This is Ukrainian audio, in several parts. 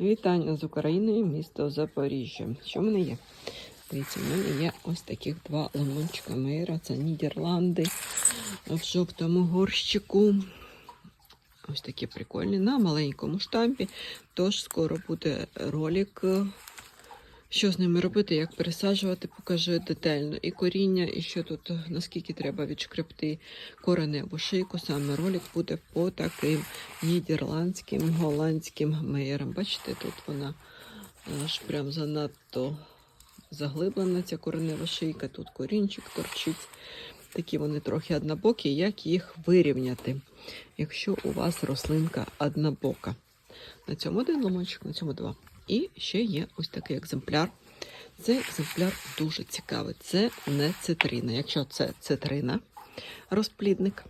Вітання з України, місто Запоріжжя. Що в мене є? Дивіться, в мене є ось таких два лимончика Мейра. Це Нідерланди в жовтому горщику. Ось такі прикольні на маленькому штампі. Тож скоро буде ролик, що з ними робити, як пересаджувати, покажу детально. І коріння, і що тут, е, наскільки треба відшкребти кореневу шийку. Саме ролик буде по таким нідерландським, голландським меєрам. Бачите, тут вона аж прям занадто заглиблена, ця коренева шийка, тут корінчик торчить. Такі вони трохи однобокі, як їх вирівняти, якщо у вас рослинка однобока. На цьому один ломочок, на цьому два. І ще є ось такий екземпляр. Цей екземпляр дуже цікавий. Це не цитрина. Якщо це цитрина, розплідник,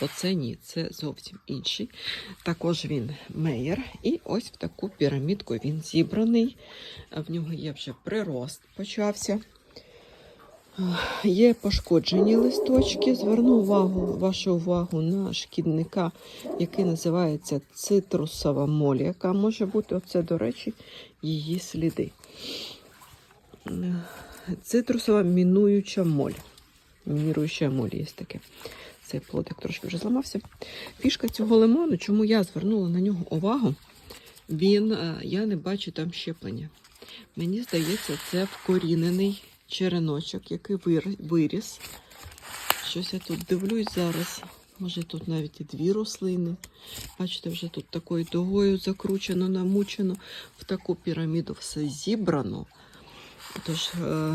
то це ні, це зовсім інший. Також він меєр. І ось в таку пірамідку він зібраний. В нього є вже прирост, почався. Є пошкоджені листочки. Зверну увагу, вашу увагу на шкідника, який називається цитрусова моль, яка може бути, оце, до речі, її сліди. Цитрусова мінуюча моль. Мініруюча моль є таке. Цей плодик трошки вже зламався. Фішка цього лимону, чому я звернула на нього увагу, він, е, я не бачу там щеплення. Мені здається, це вкорінений череночок, який виріс. Щось я тут дивлюсь зараз. Може тут навіть і дві рослини. Бачите, вже тут такою дугою закручено, намучено. В таку піраміду все зібрано. Тож е,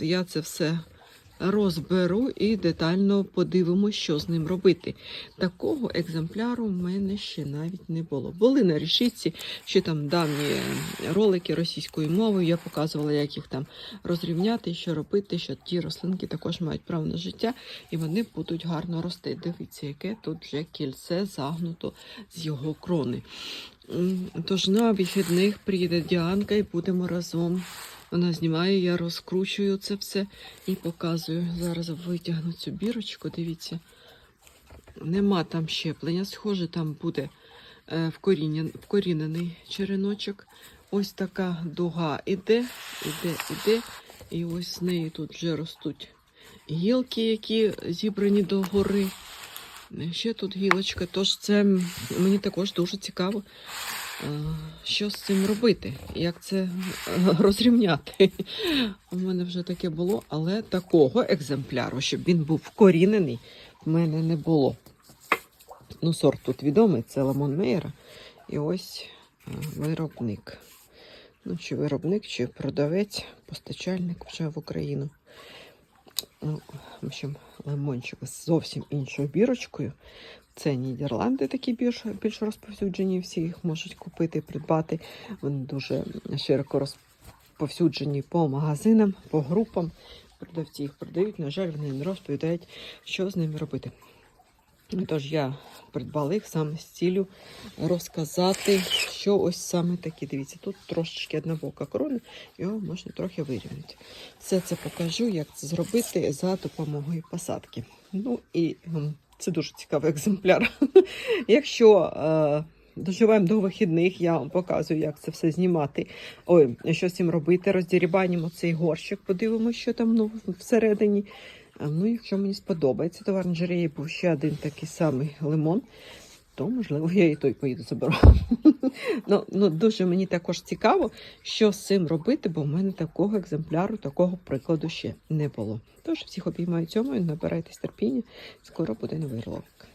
я це все розберу і детально подивимося, що з ним робити. Такого екземпляру в мене ще навіть не було. Були на рішиці, ще там давні ролики російською мовою. Я показувала, як їх там розрівняти, що робити, що ті рослинки також мають право на життя і вони будуть гарно рости. Дивіться, яке тут вже кільце загнуто з його крони. Тож на вихідних приїде Діанка і будемо разом. Вона знімає, я розкручую це все і показую. Зараз витягну цю бірочку. Дивіться, нема там щеплення. Схоже, там буде е, вкорінений череночок. Ось така дуга іде, іде, іде. І ось з неї тут вже ростуть гілки, які зібрані до гори. Ще тут гілочка. Тож це мені також дуже цікаво, що з цим робити, як це е, розрівняти. У мене вже таке було, але такого екземпляру, щоб він був вкорінений, в мене не було. Ну, сорт тут відомий, це Ламон Мейера. І ось е, виробник. Ну, чи виробник, чи продавець, постачальник вже в Україну. В общем, лимончик з зовсім іншою бірочкою. Це Нідерланди такі більш, більш розповсюджені, всі їх можуть купити, придбати. Вони дуже широко розповсюджені по магазинам, по групам. Продавці їх продають. На жаль, вони не розповідають, що з ними робити. Тож я придбала їх саме з ціллю розказати, що ось саме такі. Дивіться, тут трошечки однобока корона, його можна трохи вирівняти. Все це покажу, як це зробити за допомогою посадки. Ну і ем, це дуже цікавий екземпляр. Якщо е, доживаємо до вихідних, я вам показую, як це все знімати. Ой, що з цим робити. Роздірібанимо цей горщик, подивимося, що там ну, всередині. Ну, якщо мені сподобається, то в був ще один такий самий лимон, то можливо я і той поїду заберу. ну, ну, дуже мені також цікаво, що з цим робити, бо в мене такого екземпляру, такого прикладу ще не було. Тож всіх обіймаю цьому, набирайтесь терпіння, скоро буде новий ролик.